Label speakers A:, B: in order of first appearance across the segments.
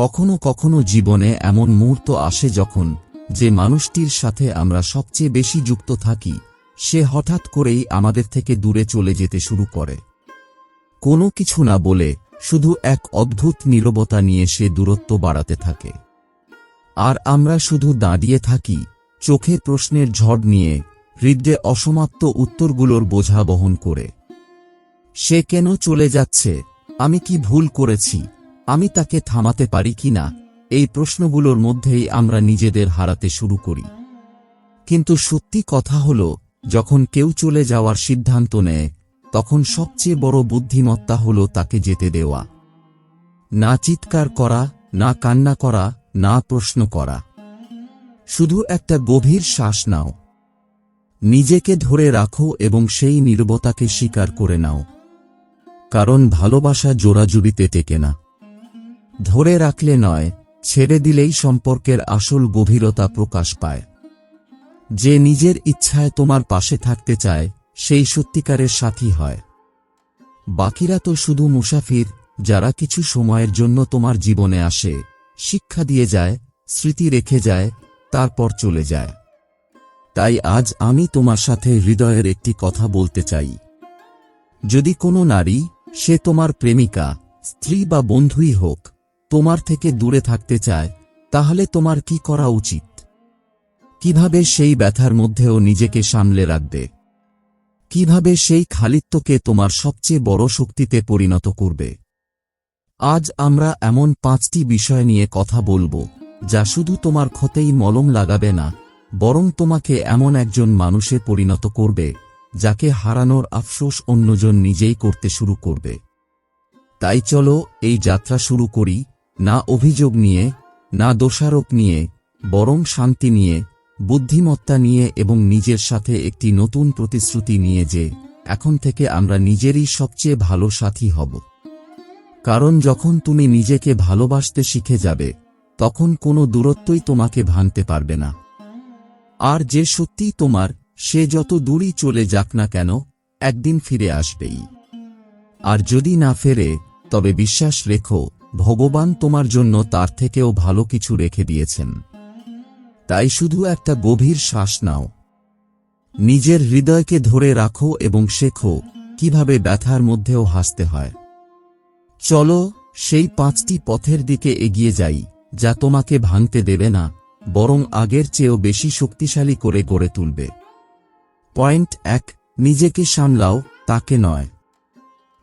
A: কখনো কখনো জীবনে এমন মুহূর্ত আসে যখন যে মানুষটির সাথে আমরা সবচেয়ে বেশি যুক্ত থাকি, সে হঠাৎ করেই আমাদের থেকে দূরে চলে যেতে শুরু করে। কোনো কিছু না বলে শুধু এক অদ্ভুত নীরবতা নিয়ে সে দূরত্ব বাড়াতে থাকে। আর আমরা শুধু দাঁড়িয়ে থাকি চোখে প্রশ্নের ঝড় নিয়ে হৃদয়ে অসমাপ্ত উত্তরগুলোর বোঝা বহন করে। সে কেন চলে যাচ্ছে? আমি কি ভুল করেছি? আমি তাকে থামাতে পারি কি না, এই প্রশ্নগুলোর মধ্যেই আমরা নিজেদের হারাতে শুরু করি। কিন্তু সত্যি কথা হল, যখন কেউ চলে যাওয়ার সিদ্ধান্ত নেয়, তখন সবচেয়ে বড় বুদ্ধিমত্তা হল তাকে যেতে দেওয়া। না চিৎকার করা, না কান্না করা, না প্রশ্ন করা। শুধু একটা গভীর শ্বাস নাও। নিজেকে ধরে রাখো এবং সেই নির্বতাকে স্বীকার করে নাও। কারণ ভালোবাসা জোড়াজুড়িতে টেকে না। ধরে রাখলে নয়, ছেড়ে দিলেই সম্পর্কের আসল গভীরতা প্রকাশ পায়। যে নিজের ইচ্ছায় তোমার পাশে থাকতে চায়, সেই সত্যিকারের সাথী হয়। বাকিরা তো শুধু মুসাফির, যারা কিছু সময়ের জন্য তোমার জীবনে আসে, শিক্ষা দিয়ে যায়, স্মৃতি রেখে যায়, তারপর চলে যায়। তাই আজ আমি তোমার সাথে হৃদয়ের একটি কথা বলতে চাই। যদি কোনো নারী, সে তোমার প্রেমিকা, স্ত্রী বা বন্ধুই হোক তোমার থেকে দূরে থাকতে চায়, তাহলে তোমার কি করা উচিত? কীভাবে সেই ব্যথার মধ্যেও নিজেকে সামলে রাখবে? কীভাবে সেই খালিত্বকে তোমার সবচেয়ে বড় শক্তিতে পরিণত করবে? আজ আমরা এমন পাঁচটি বিষয় নিয়ে কথা বলব, যা শুধু তোমার ক্ষতেই মলম লাগাবে না, বরং তোমাকে এমন একজন মানুষে পরিণত করবে, যাকে হারানোর আফসোস অন্যজন নিজেই করতে শুরু করবে। তাই চলো এই যাত্রা শুরু করি না অভিযোগ নিয়ে, না দোষারোপ নিয়ে, বরং শান্তি নিয়ে, বুদ্ধিমত্তা নিয়ে এবং নিজের সাথে একটি নতুন প্রতিশ্রুতি নিয়ে যে, এখন থেকে আমরা নিজেরই সবচেয়ে ভালো সাথী হব। কারণ যখন তুমি নিজেকে ভালোবাসতে শিখে যাবে, তখন কোনো দূরত্বই তোমাকে ভাঙতে পারবে না। আর যে সত্যিই তোমার, সে যত দূরই চলে যাক না কেন, একদিন ফিরে আসবেই। আর যদি না ফেরে, তবে বিশ্বাস রেখো ভগবান তোমার জন্য তার থেকেও ভালো কিছু রেখে দিয়েছেন। তাই শুধু একটা গভীর শ্বাস নাও। নিজের হৃদয়কে ধরে রাখো এবং শেখো কীভাবে ব্যথার মধ্যেও হাসতে হয়। চলো সেই পাঁচটি পথের দিকে এগিয়ে যাই, যা তোমাকে ভাঙতে দেবে না, বরং আগের চেয়েও বেশি শক্তিশালী করে গড়ে তুলবে। পয়েন্ট এক, নিজেকে সামলাও, তাকে নয়।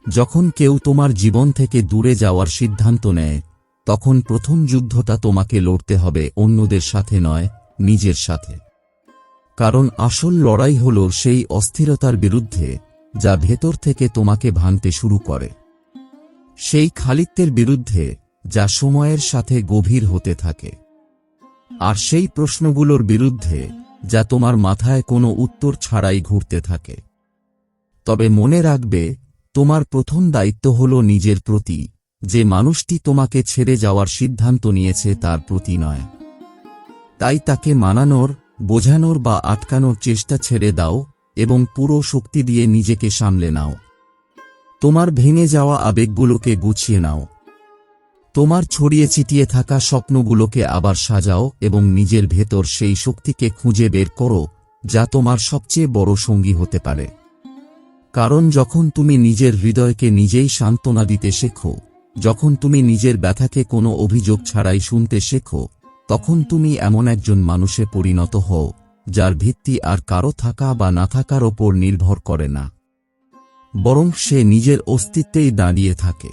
A: যখন কেউ তোমার জীবন থেকে দূরে যাওয়ার সিদ্ধান্ত নেয়, তখন প্রথম যুদ্ধটা তোমাকে লড়তে হবে অন্যদের সাথে নয়, নিজের সাথে। কারণ আসল লড়াই হল সেই অস্থিরতার বিরুদ্ধে, যা ভেতর থেকে তোমাকে ভাঙতে শুরু করে। সেই খালিত্বের বিরুদ্ধে, যা সময়ের সাথে গভীর হতে থাকে। আর সেই প্রশ্নগুলোর বিরুদ্ধে, যা তোমার মাথায় কোনো উত্তর ছাড়াই ঘুরতে থাকে। তবে মনে রাখবে তোমার প্রথম দায়িত্ব হল নিজের প্রতি, যে মানুষটি তোমাকে ছেড়ে যাওয়ার সিদ্ধান্ত নিয়েছে তার প্রতি নয়। তাই তাকে মানানোর, বোঝানোর বা আটকানোর চেষ্টা ছেড়ে দাও এবং পুরো শক্তি দিয়ে নিজেকে সামলে নাও। তোমার ভেঙে যাওয়া আবেগগুলোকে গুছিয়ে নাও। তোমার ছড়িয়ে ছিটিয়ে থাকা স্বপ্নগুলোকে আবার সাজাও এবং নিজের ভেতর সেই শক্তিকে খুঁজে বের করো, যা তোমার সবচেয়ে বড় সঙ্গী হতে পারে। কারণ যখন তুমি নিজের হৃদয়কে নিজেই সান্ত্বনা দিতে শেখো, যখন তুমি নিজের ব্যথাকে কোনো অভিযোগ ছাড়াই শুনতে শেখো, তখন তুমি এমন একজন মানুষে পরিণত হও, যার ভিত্তি আর কারও থাকা বা না থাকার ওপর নির্ভর করে না। বরং সে নিজের অস্তিত্বেই দাঁড়িয়ে থাকে।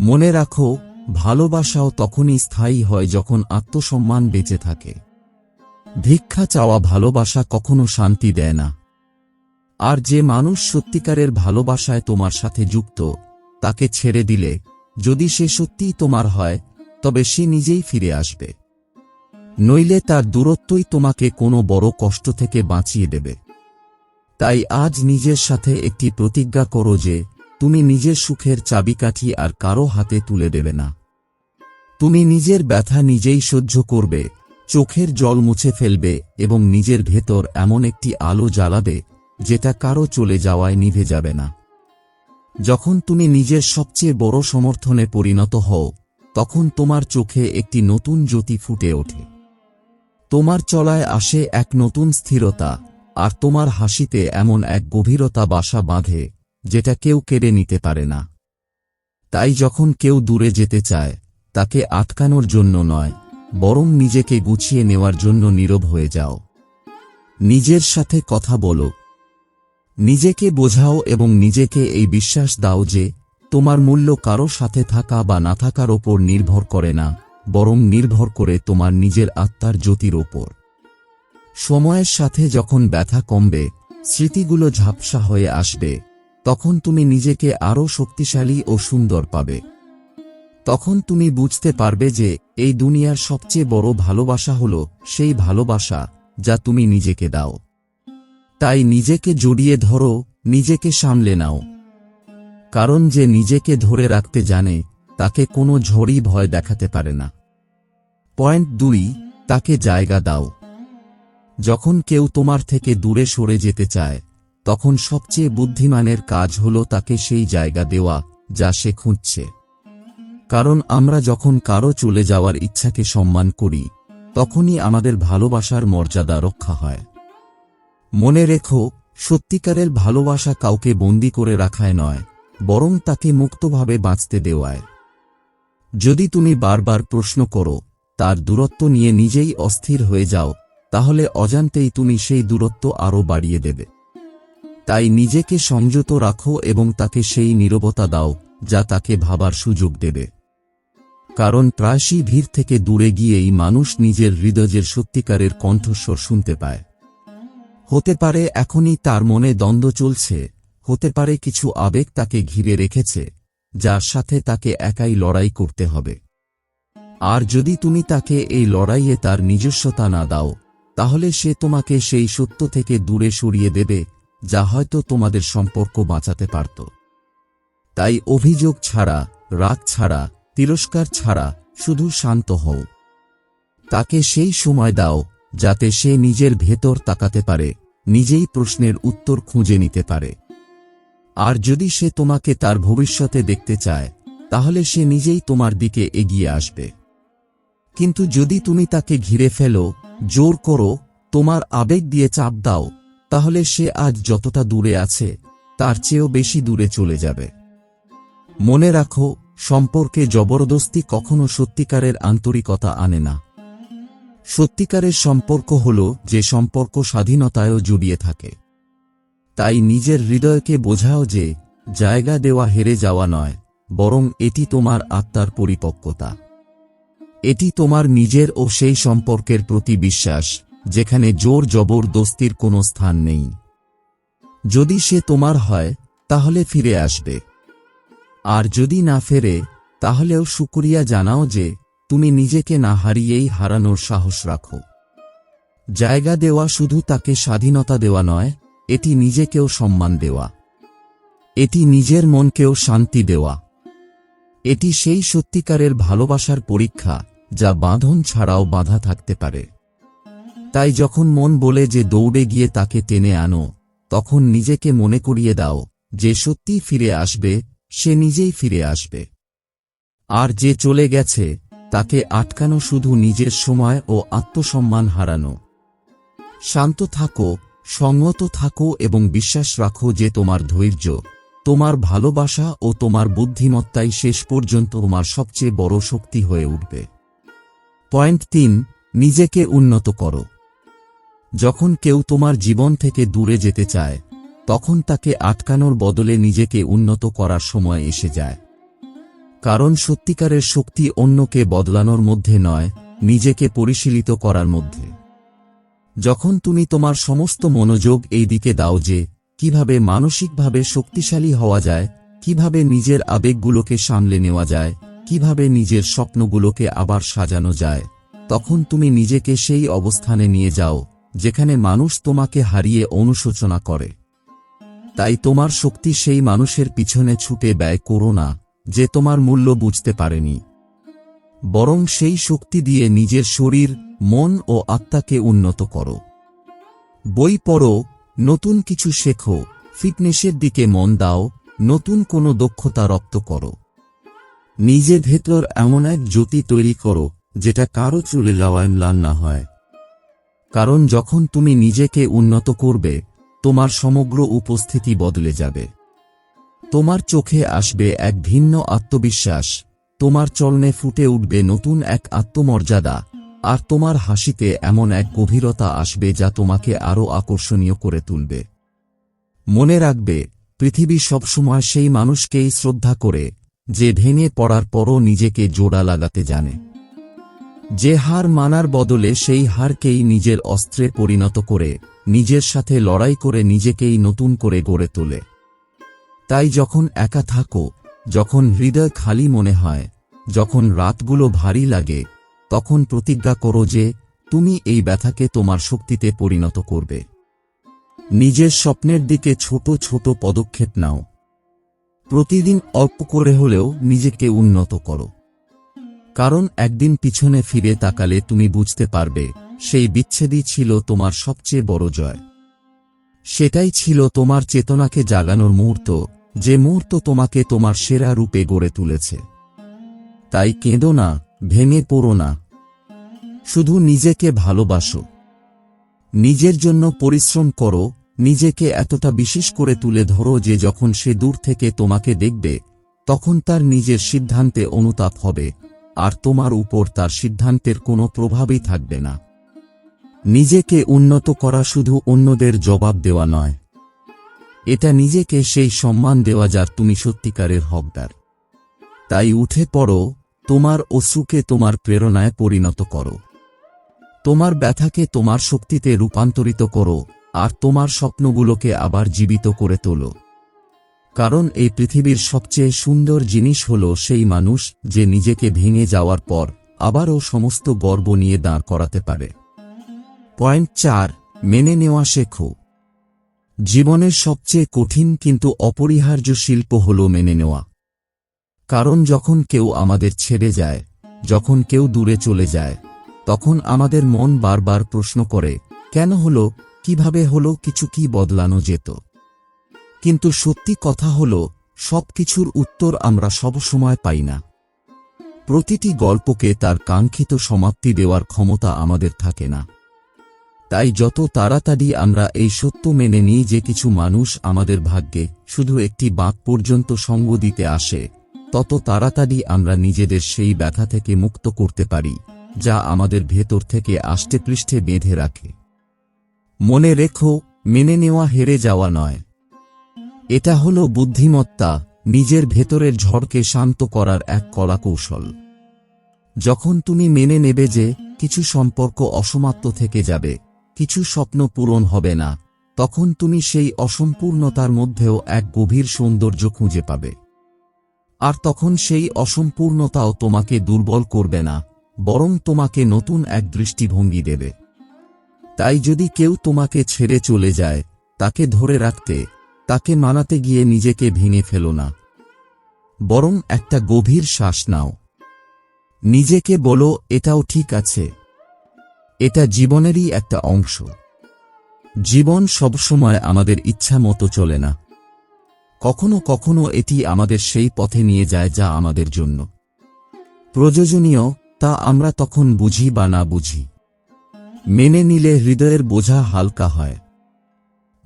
A: মনে রাখো, ভালোবাসাও তখনই স্থায়ী হয় যখন আত্মসম্মান বেঁচে থাকে। ভিক্ষা চাওয়া ভালোবাসা কখনো শান্তি দেয় না। আর যে মানুষ সত্যিকারের ভালোবাসায় তোমার সাথে যুক্ত, তাকে ছেড়ে দিলে, যদি সে সত্যিই তোমার হয়, তবে সে নিজেই ফিরে আসবে। নইলে তার দূরত্বই তোমাকে কোনো বড় কষ্ট থেকে বাঁচিয়ে দেবে। তাই আজ নিজের সাথে একটি প্রতিজ্ঞা করো যে, তুমি নিজের সুখের চাবিকাঠি আর কারও হাতে তুলে দেবে না। তুমি নিজের ব্যথা নিজেই সহ্য করবে, চোখের জল মুছে ফেলবে এবং নিজের ভেতর এমন একটি আলো জ্বালাবে যেটা কারও চলে যাওয়ায় নিভে যাবে না। যখন তুমি নিজের সবচেয়ে বড় সমর্থনে পরিণত হও, তখন তোমার চোখে একটি নতুন জ্যোতি ফুটে ওঠে। তোমার চলায় আসে এক নতুন স্থিরতা, আর তোমার হাসিতে এমন এক গভীরতা বাসা বাঁধে, যেটা কেউ কেড়ে নিতে পারে না। তাই যখন কেউ দূরে যেতে চায়, তাকে আটকানোর জন্য নয়, বরং নিজেকে গুছিয়ে নেওয়ার জন্য নীরব হয়ে যাও। নিজের সাথে কথা বলো নিজেকে বোঝাও এবং নিজেকে এই বিশ্বাস দাও যে, তোমার মূল্য কারও সাথে থাকা বা না থাকার ওপর নির্ভর করে না, বরং নির্ভর করে তোমার নিজের আত্মার জ্যোতির ওপর। সময়ের সাথে যখন ব্যথা কমবে, স্মৃতিগুলো ঝাপসা হয়ে আসবে, তখন তুমি নিজেকে আরও শক্তিশালী ও সুন্দর পাবে। তখন তুমি বুঝতে পারবে যে, এই দুনিয়ার সবচেয়ে বড় ভালোবাসা হল সেই ভালোবাসা যা তুমি নিজেকে দাও। তাই নিজেকে জড়িয়ে ধরো, নিজেকে সামলে নাও। কারণ যে নিজেকে ধরে রাখতে জানে, তাকে কোনো ঝড়ই ভয় দেখাতে পারে না। পয়েন্ট দুই, তাকে জায়গা দাও। যখন কেউ তোমার থেকে দূরে সরে যেতে চায়, তখন সবচেয়ে বুদ্ধিমানের কাজ হল তাকে সেই জায়গা দেওয়া, যা সে খুঁজছে। কারণ আমরা যখন কারও চলে যাওয়ার ইচ্ছাকে সম্মান করি, তখনই আমাদের ভালোবাসার মর্যাদা রক্ষা হয়। মনে রেখো, সত্যিকারের ভালোবাসা কাউকে বন্দি করে রাখায় নয়, বরং তাকে মুক্তভাবে বাঁচতে দেওয়ায়। যদি তুমি বারবার প্রশ্ন করো, তার দূরত্ব নিয়ে নিজেই অস্থির হয়ে যাও, তাহলে অজান্তেই তুমি সেই দূরত্ব আরও বাড়িয়ে দেবে। তাই নিজেকে সংযত রাখো এবং তাকে সেই নীরবতা দাও, যা তাকে ভাবার সুযোগ দেবে। কারণ প্রায়শই ভিড় থেকে দূরে গিয়েই মানুষ নিজের হৃদয়ের সত্যিকারের কণ্ঠস্বর শুনতে পায়। হতে পারে এখনই তার মনে দ্বন্দ্ব চলছে, হতে পারে কিছু আবেগ তাকে ঘিরে রেখেছে, যার সাথে তাকে একাই লড়াই করতে হবে। আর যদি তুমি তাকে এই লড়াইয়ে তার নিজস্বতা না দাও, তাহলে সে তোমাকে সেই সত্য থেকে দূরে সরিয়ে দেবে, যা হয়তো তোমাদের সম্পর্ক বাঁচাতে পারত। তাই অভিযোগ ছাড়া, রাগ ছাড়া, তিরস্কার ছাড়া শুধু শান্ত হও। তাকে সেই সময় দাও যাতে সে নিজের ভেতর তাকাতে পারে, নিজেই প্রশ্নের উত্তর খুঁজে নিতে পারে। আর যদি সে তোমাকে তার ভবিষ্যতে দেখতে চায়, তাহলে সে নিজেই তোমার দিকে এগিয়ে আসবে। কিন্তু যদি তুমি তাকে ঘিরে ফেলো, জোর করো, তোমার আবেগ দিয়ে চাপ দাও, তাহলে সে আজ যতটা দূরে আছে, তার চেয়েও বেশি দূরে চলে যাবে। মনে রাখো, সম্পর্কে জবরদস্তি কখনো সত্যিকারের আন্তরিকতা আনে না। সত্যিকারের সম্পর্ক হল যে সম্পর্ক স্বাধীনতায়ও জড়িয়ে থাকে। তাই নিজের হৃদয়কে বোঝাও যে, জায়গা দেওয়া হেরে যাওয়া নয়, বরং এটি তোমার আত্মার পরিপক্কতা। এটি তোমার নিজের ও সেই সম্পর্কের প্রতি বিশ্বাস, যেখানে জোর জবরদস্তির কোনো স্থান নেই। যদি সে তোমার হয়, তাহলে ফিরে আসবে। আর যদি না ফেরে, তাহলেও শুকুরিয়া জানাও যে তুমি নিজেকে না হারিয়েই হারানোর সাহস রাখো। জায়গা দেওয়া শুধু তাকে স্বাধীনতা দেওয়া নয়, এটি নিজেকেও সম্মান দেওয়া। এটি নিজের মনকেও শান্তি দেওয়া। এটি সেই সত্যিকারের ভালোবাসার পরীক্ষা, যা বাঁধন ছাড়াও বাধা থাকতে পারে। তাই যখন মন বলে যে দৌড়ে গিয়ে তাকে টেনে আনো, তখন নিজেকে মনে করিয়ে দাও যে সত্যিই ফিরে আসবে, সে নিজেই ফিরে আসবে। আর যে চলে গেছে তাকে আটকানো শুধু নিজের সময় ও আত্মসম্মান হারানো। শান্ত থাকো সংগত থাকো এবং বিশ্বাস রাখো যে তোমার ধৈর্য, তোমার ভালোবাসা ও তোমার বুদ্ধিমত্তাই শেষ পর্যন্ত তোমার সবচেয়ে বড় শক্তি হয়ে উঠবে। পয়েন্ট তিন, নিজেকে উন্নত করো। যখন কেউ তোমার জীবন থেকে দূরে যেতে চায়, তখন তাকে আটকানোর বদলে নিজেকে উন্নত করার সময় এসে যায়। কারণ সত্যিকারের শক্তি অন্যকে বদলানোর মধ্যে নয়, নিজেকে পরিশীলিত করার মধ্যে। যখন তুমি তোমার সমস্ত মনোযোগ এই দিকে দাও যে, কীভাবে মানসিকভাবে শক্তিশালী হওয়া যায়, কীভাবে নিজের আবেগগুলোকে সামলে নেওয়া যায়, কীভাবে নিজের স্বপ্নগুলোকে আবার সাজানো যায়, তখন তুমি নিজেকে সেই অবস্থানে নিয়ে যাও, যেখানে মানুষ তোমাকে হারিয়ে অনুশোচনা করে। তাই তোমার শক্তি সেই মানুষের পিছনে ছুটে ব্যয় করো না। যে তোমার মূল্য বুঝতে পারেনি। বরং সেই শক্তি দিয়ে নিজের শরীর, মন ও আত্মাকে উন্নত করো। বই পড়ো, নতুন কিছু শেখো, ফিটনেসের দিকে মন দাও, নতুন কোনো দক্ষতা রপ্ত করো। নিজের ভেতর এমন এক জ্যোতি তৈরি করো, যেটা কারও চলে যাওয়ায় ম্লান না হয়। কারণ যখন তুমি নিজেকে উন্নত করবে, তোমার সমগ্র উপস্থিতি বদলে যাবে। তোমার চোখে আসবে এক ভিন্ন আত্মবিশ্বাস, তোমার চলনে ফুটে উঠবে নতুন এক আত্মমর্যাদা, আর তোমার হাসিতে এমন এক গভীরতা আসবে যা তোমাকে আরও আকর্ষণীয় করে তুলবে। মনে রাখবে, পৃথিবী সবসময় সেই মানুষকেই শ্রদ্ধা করে, যে ভেঙে পড়ার পরও নিজেকে জোড়া লাগাতে জানে। যে হার মানার বদলে সেই হারকেই নিজের অস্ত্রে পরিণত করে, নিজের সাথে লড়াই করে নিজেকেই নতুন করে গড়ে তোলে। তাই যখন একা থাকো, যখন হৃদয় খালি মনে হয়, যখন রাতগুলো ভারী লাগে, তখন প্রতিজ্ঞা করো যে তুমি এই ব্যথাকে তোমার শক্তিতে পরিণত করবে। নিজের স্বপ্নের দিকে ছোট ছোট পদক্ষেপ নাও। প্রতিদিন অল্প করে হলেও নিজেকে উন্নত করো। কারণ একদিন পিছনে ফিরে তাকালে তুমি বুঝতে পারবে, সেই বিচ্ছেদই ছিল তোমার সবচেয়ে বড় জয়। সেটাই ছিল তোমার চেতনাকে জাগানোর মুহূর্ত। যে মুহূর্ত তোমাকে তোমার সেরা রূপে গড়ে তুলেছে। তাই কেঁদো না, ভেঙে পড়ো না। শুধু নিজেকে ভালোবাসো। নিজের জন্য পরিশ্রম করো, নিজেকে এতটা বিশেষ করে তুলে ধরো যে যখন সে দূর থেকে তোমাকে দেখবে, তখন তার নিজের সিদ্ধান্তে অনুতাপ হবে, আর তোমার উপর তার সিদ্ধান্তের কোনো প্রভাবই থাকবে না। নিজেকে উন্নত করা শুধু অন্যদের জবাব দেওয়া নয়। এটা নিজেকে সেই সম্মান দেওয়া যার তুমি সত্যিকারের হকদার। তাই উঠে পড়ো, তোমার অশ্রুকে তোমার প্রেরণায় পরিণত করো। তোমার ব্যথাকে তোমার শক্তিতে রূপান্তরিত করো, আর তোমার স্বপ্নগুলোকে আবার জীবিত করে তোলো। কারণ এই পৃথিবীর সবচেয়ে সুন্দর জিনিস হল সেই মানুষ যে নিজেকে ভেঙে যাওয়ার পর আবারও সমস্ত গর্ব নিয়ে দাঁড় করাতে পারে। পয়েন্ট চার, মেনে নেওয়া শেখো। জীবনের সবচেয়ে কঠিন কিন্তু অপরিহার্য শিল্প হল মেনে নেওয়া। কারণ যখন কেউ আমাদের ছেড়ে যায়, যখন কেউ দূরে চলে যায়, তখন আমাদের মন বারবার প্রশ্ন করে, কেন হলো, কীভাবে হলো, কিছু কি বদলানো যেত? কিন্তু সত্যি কথা হল, সবকিছুর উত্তর আমরা সবসময় পাই না। প্রতিটি গল্পকে তার কাঙ্ক্ষিত সমাপ্তি দেওয়ার ক্ষমতা আমাদের থাকে না। তাই যত তাড়াতাড়ি আমরা এই সত্য মেনে নিই যে কিছু মানুষ আমাদের ভাগ্যে শুধু একটি বাঁক পর্যন্ত সঙ্গ দিতে আসে, তত তাড়াতাড়ি আমরা নিজেদের সেই ব্যথা থেকে মুক্ত করতে পারি, যা আমাদের ভেতর থেকে আষ্টে পৃষ্ঠে বেঁধে রাখে। মনে রেখো, মেনে নেওয়া হেরে যাওয়া নয়। এটা হল বুদ্ধিমত্তা, নিজের ভেতরের ঝড়কে শান্ত করার এক কলাকৌশল। যখন তুমি মেনে নেবে যে কিছু সম্পর্ক অসমাপ্ত থেকে যাবে কিছু স্বপ্ন পূরণ হবে না, তখন তুমি সেই অসম্পূর্ণতার মধ্যেও এক গভীর সৌন্দর্য খুঁজে পাবে। আর তখন সেই অসম্পূর্ণতাও তোমাকে দুর্বল করবে না, বরং তোমাকে নতুন এক দৃষ্টিভঙ্গি দেবে। তাই যদি কেউ তোমাকে ছেড়ে চলে যায়, তাকে ধরে রাখতে, তাকে মানাতে গিয়ে নিজেকে ভেঙে ফেলো না। বরং একটা গভীর শ্বাস নাও। নিজেকে বলো, এটাও ঠিক আছে। এটা জীবনেরই একটা অংশ। জীবন সবসময় আমাদের ইচ্ছা মতো চলে না। কখনো কখনো এটি আমাদের সেই পথে নিয়ে যায় যা আমাদের জন্য। প্রয়োজনীয়, তা আমরা তখন বুঝি বা না বুঝি। মেনে নিলে হৃদয়ের বোঝা হালকা হয়।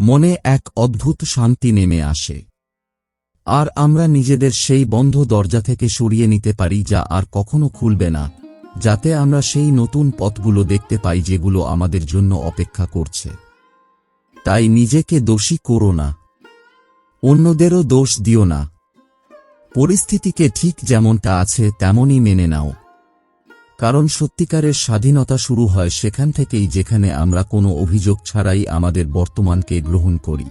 A: মনে এক অদ্ভুত শান্তি নেমে আসে। আর আমরা নিজেদের সেই বন্ধ দরজা থেকে সরিয়ে নিতে পারি যা আর কখনো খুলবে না। যাতে আমরা সেই নতুন পথগুলো দেখতে পাই যেগুলো আমাদের জন্য অপেক্ষা করছে। তাই নিজেকে দোষী করো না। অন্যদেরও দোষ দিও না। পরিস্থিতিকে ঠিক যেমনটা আছে তেমনই মেনে নাও। কারণ সত্যিকারের স্বাধীনতা শুরু হয় সেখান থেকেই যেখানে আমরা কোনো অভিযোগ ছাড়াই আমাদের বর্তমানকে গ্রহণ করি।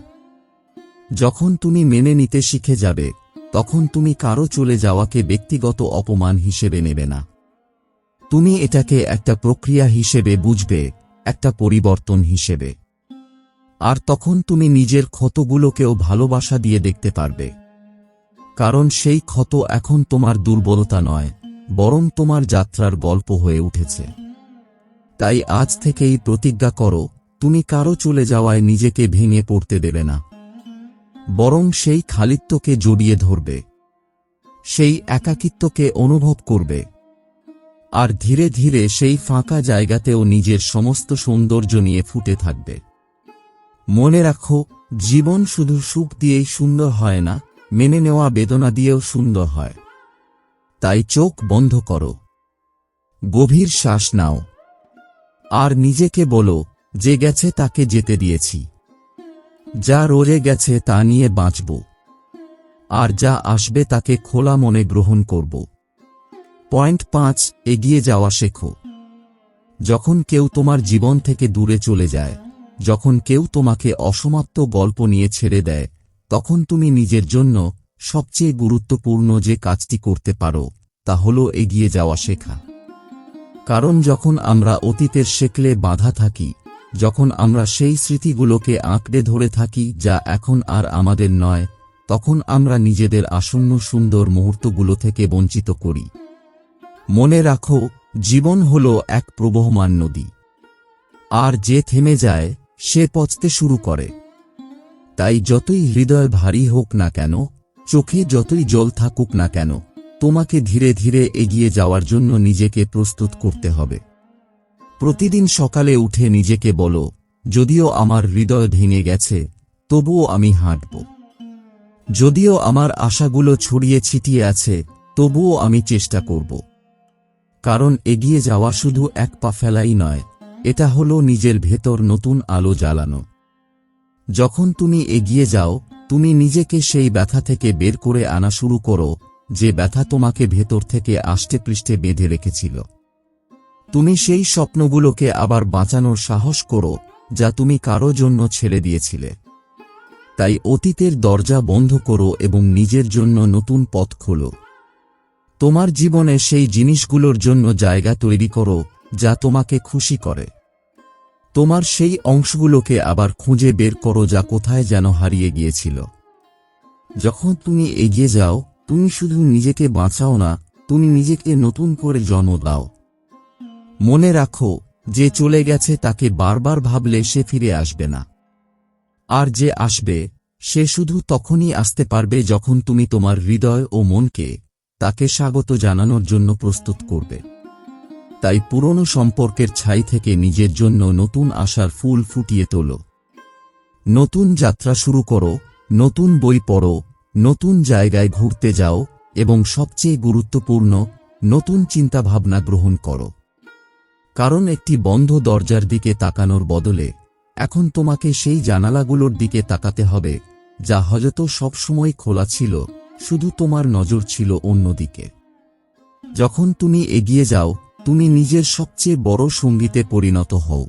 A: যখন তুমি মেনে নিতে শিখে যাবে, তখন তুমি কারও চলে যাওয়াকে ব্যক্তিগত অপমান হিসেবে নেবে না। তুমি এটাকে একটা প্রক্রিয়া হিসেবে বুঝবে, একটা পরিবর্তন হিসেবে। আর তখন তুমি নিজের ক্ষতগুলোকেও ভালোবাসা দিয়ে দেখতে পারবে। কারণ সেই ক্ষত এখন তোমার দুর্বলতা নয়, বরং তোমার যাত্রার গল্প হয়ে উঠেছে। তাই আজ থেকেই প্রতিজ্ঞা করো, তুমি কারও চলে যাওয়ায় নিজেকে ভেঙে পড়তে দেবে না। বরং সেই খালিত্বকে জড়িয়ে ধরবে। সেই একাকিত্বকে অনুভব করবে। আর ধীরে ধীরে সেই ফাঁকা জায়গাতেও নিজের সমস্ত সৌন্দর্য নিয়ে ফুটে থাকবে। মনে রাখো, জীবন শুধু সুখ দিয়েই সুন্দর হয় না, মেনে নেওয়া বেদনা দিয়েও সুন্দর হয়। তাই চোখ বন্ধ করো। গভীর শ্বাস নাও। আর নিজেকে বলো, যে গেছে তাকে যেতে দিয়েছি। যা রোজে গেছে তা নিয়ে বাঁচব। আর যা আসবে তাকে খোলা মনে গ্রহণ করব। পয়েন্ট পাঁচ, এগিয়ে যাওয়া শেখো। যখন কেউ তোমার জীবন থেকে দূরে চলে যায়, যখন কেউ তোমাকে অসমাপ্ত গল্প নিয়ে ছেড়ে দেয়, তখন তুমি নিজের জন্য সবচেয়ে গুরুত্বপূর্ণ যে কাজটি করতে পারো, তা হল এগিয়ে যাওয়া শেখা। কারণ যখন আমরা অতীতের শেখলে বাধা থাকি, যখন আমরা সেই স্মৃতিগুলোকে আঁকড়ে ধরে থাকি যা এখন আর আমাদের নয়, তখন আমরা নিজেদের আসন্ন সুন্দর মুহূর্তগুলো থেকে বঞ্চিত করি। মনে রাখো, জীবন হল এক প্রবহমান নদী। আর যে থেমে যায়, সে পচতে শুরু করে। তাই যতই হৃদয় ভারী হোক না কেন, চোখে যতই জল থাকুক না কেন, তোমাকে ধীরে ধীরে এগিয়ে যাওয়ার জন্য নিজেকে প্রস্তুত করতে হবে। প্রতিদিন সকালে উঠে নিজেকে বলো, যদিও আমার হৃদয় ভেঙে গেছে, তবুও আমি হাঁটব। যদিও আমার আশাগুলো ছড়িয়ে ছিটিয়ে আছে, তবুও আমি চেষ্টা করব। কারণ এগিয়ে যাওয়া শুধু এক পা ফেলাই নয়, এটা হলো নিজের ভেতর নতুন আলো জ্বালানো। যখন তুমি এগিয়ে যাও, তুমি নিজেকে সেই ব্যথা থেকে বের করে আনা শুরু করো, যে ব্যথা তোমাকে ভেতর থেকে আষ্টে পৃষ্ঠে বেঁধে রেখেছিল। তুমি সেই স্বপ্নগুলোকে আবার বাঁচানোর সাহস করো, যা তুমি কারও জন্য ছেড়ে দিয়েছিলে। তাই অতীতের দরজা বন্ধ করো এবং নিজের জন্য নতুন পথ খোলো। তোমার জীবনে সেই জিনিসগুলোর জন্য জায়গা তৈরি করো, যা তোমাকে খুশি করে। তোমার সেই অংশগুলোকে আবার খুঁজে বের করো যা কোথায় যেন হারিয়ে গিয়েছিল। যখন তুমি এগিয়ে যাও, তুমি শুধু নিজেকে বাঁচাও না, তুমি নিজেকে নতুন করে জন্ম দাও। মনে রাখো, যে চলে গেছে তাকে বারবার ভাবলে সে ফিরে আসবে না। আর যে আসবে, সে শুধু তখনই আসতে পারবে যখন তুমি তোমার হৃদয় ও মনকে তাকে স্বাগত জানানোর জন্য প্রস্তুত করবে। তাই পুরনো সম্পর্কের ছাই থেকে নিজের জন্য নতুন আশার ফুল ফুটিয়ে তোলো। নতুন যাত্রা শুরু করো, নতুন বই পড়ো, নতুন জায়গায় ঘুরতে যাও এবং সবচেয়ে গুরুত্বপূর্ণ, নতুন চিন্তাভাবনা গ্রহণ করো। কারণ একটি বন্ধ দরজার দিকে তাকানোর বদলে এখন তোমাকে সেই জানালাগুলোর দিকে তাকাতে হবে, যা হয়তো সবসময় খোলা ছিল। শুধু তোমার নজর ছিল অন্যদিকে। যখন তুমি এগিয়ে যাও, তুমি নিজের সবচেয়ে বড় সঙ্গীতে পরিণত হও।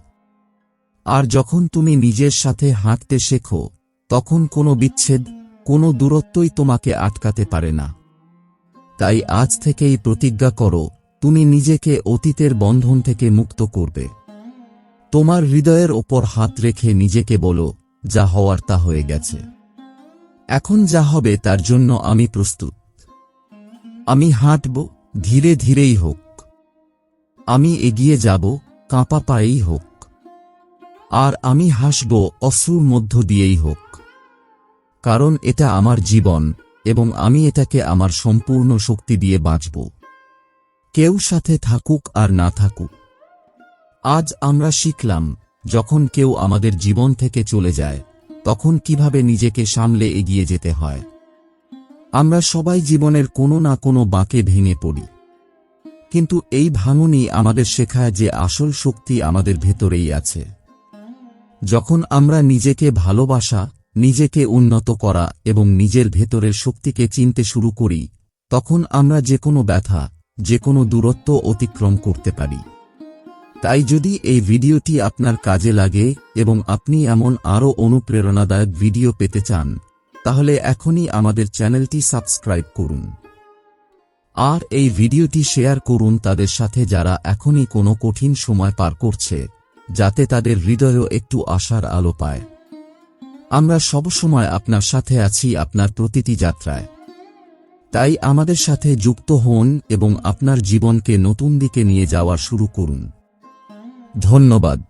A: আর যখন তুমি নিজের সাথে হাঁটতে শেখো, তখন কোনো বিচ্ছেদ, কোনো দূরত্বই তোমাকে আটকাতে পারে না। তাই আজ থেকেই প্রতিজ্ঞা করো, তুমি নিজেকে অতীতের বন্ধন থেকে মুক্ত করবে। তোমার হৃদয়ের ওপর হাত রেখে নিজেকে বলো, যা হওয়ার তা হয়ে গেছে। এখন যা হবে তার জন্য আমি প্রস্তুত। আমি হাঁটব, ধীরে ধীরেই হোক। আমি এগিয়ে যাব, কাঁপা পায়েই হোক। আর আমি হাসব, অশ্রুর মধ্য দিয়েই হোক। কারণ এটা আমার জীবন, এবং আমি এটাকে আমার সম্পূর্ণ শক্তি দিয়ে বাঁচব। কেউ সাথে থাকুক আর না থাকুক। আজ আমরা শিখলাম, যখন কেউ আমাদের জীবন থেকে চলে যায় তখন কীভাবে নিজেকে সামলে এগিয়ে যেতে হয়? আমরা সবাই জীবনের কোনো না কোনো বাঁকে ভেঙে পড়ি। কিন্তু এই ভাঙনই আমাদের শেখায় যে আসল শক্তি আমাদের ভেতরেই আছে। যখন আমরা নিজেকে ভালোবাসা, নিজেকে উন্নত করা এবং নিজের ভেতরের শক্তিকে চিনতে শুরু করি, তখন আমরা যে কোনো ব্যথা, যে কোনো দূরত্ব অতিক্রম করতে পারি। তাই যদি এই ভিডিওটি আপনার কাজে লাগে এবং আপনি এমন আরও অনুপ্রেরণাদায়ক ভিডিও পেতে চান, তাহলে এখনই আমাদের চ্যানেলটি সাবস্ক্রাইব করুন। আর এই ভিডিওটি শেয়ার করুন তাদের সাথে যারা এখনই কোনো কঠিন সময় পার করছে, যাতে তাদের হৃদয়ও একটু আশার আলো পায়। আমরা সবসময় আপনার সাথে আছি আপনার প্রতিটি যাত্রায়। তাই আমাদের সাথে যুক্ত হন এবং আপনার জীবনকে নতুন দিকে নিয়ে যাওয়া শুরু করুন। ধন্যবাদ।